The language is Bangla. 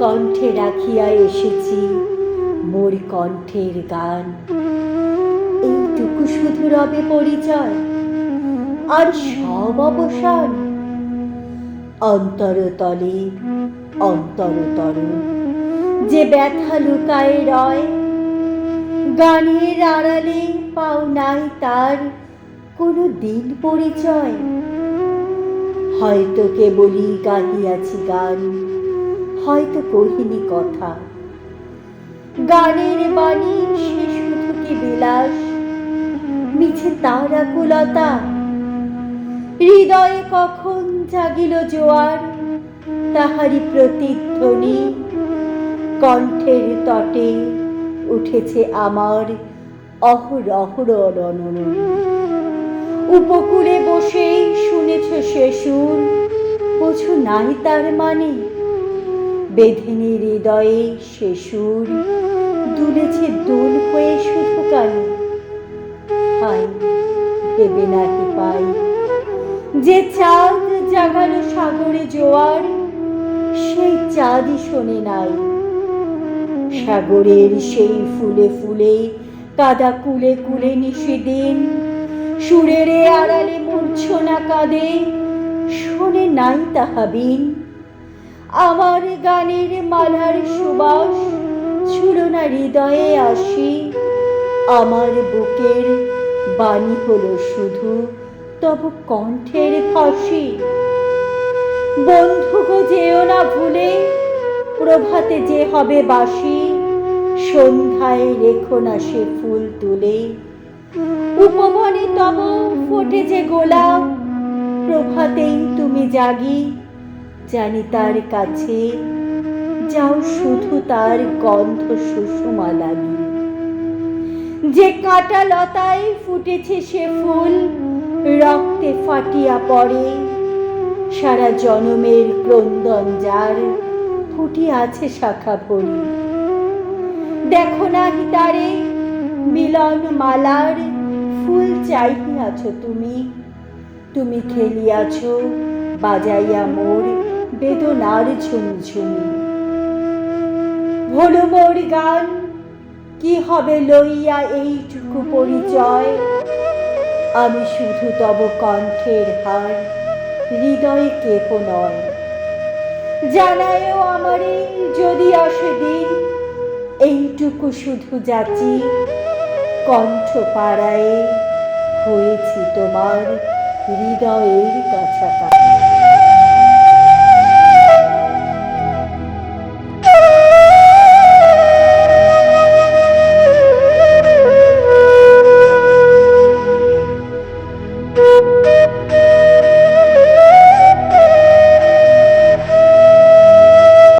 কণ্ঠে রাখিয়া এসেছি মোর কণ্ঠের গান। এইটুকু শুধু রবে পরিচয় আর সব অবসান। অন্তরতলে অন্তরতর যে ব্যথা লুকায় রয়, গানের আড়ালে পাও নাই তার কোনো দিন পরিচয়। হয়তো কেবলই গাহিয়াছি গান। হয়তো কহিনি কথা। গানের বাণী সে শুধু কি বিলাস? মিছে তার আকুলতা। হৃদয়ে কখন জাগিল জোয়ার? তাহারি প্রতিধ্বনি। কণ্ঠের তটে উঠেছে আমার অহরহর রণন উপকূলে বসেই শুনেছ সে সুর। বোঝো নাই তার মানে বেধিনী হৃদয়ে সে সুর দুলেছে দোল হয়ে শুধু কানে। হাই ভেবে পাই? যে চাঁদ জাগালো সাগরে জোয়ার, সেই চাঁদই শোনে নাই। সাগরের সেই ফুলে ফুলে, কাদা কুলে কুলে নিষেদিন সুরের আড়ালে মূর্ছনা কাঁদে, শোনে নাই তাহাবিন। আমার গানের মালার সুবাস ছুড়না হৃদয়ে আসি। আমার বুকের বাণী হলো শুধু তব কণ্ঠের ফাঁসি। বন্ধু যেও না ভুলে, প্রভাতে যে হবে বাসি সন্ধ্যায় রেখো না সে ফুল তুলে। উপবনে তব ফোটে যে গোলাপ, প্রভাতেই তুমি জাগি। জানি তার কাছে। যাও শুধু তার গন্ধ সুষমা লাগি যে কাঁটা লতায় ফুটেছে সে ফুল, রক্তে ফাটিয়া পড়ে। সারা জনমের ক্রন্দন যার ফুটি আছে শাখা ভরি। দেখো না তারে মিলন মালার ফুল চাইয়াছ তুমি। তুমি খেলিয়াছ, বাজাইয়া মোর বেদনার ঝুমঝুমি। ভোলো মোর গান, কি হবে লইয়া এইটুকু পরিচয়? আমি শুধু তব কণ্ঠের হার, হৃদয়ে কেহ নয়। জানায়ও আমারে যদি আসে দিন এইটুকু শুধু যাচি কণ্ঠ পাড়ায় হয়েছি তোমার হৃদয়ের কাছাকাছি।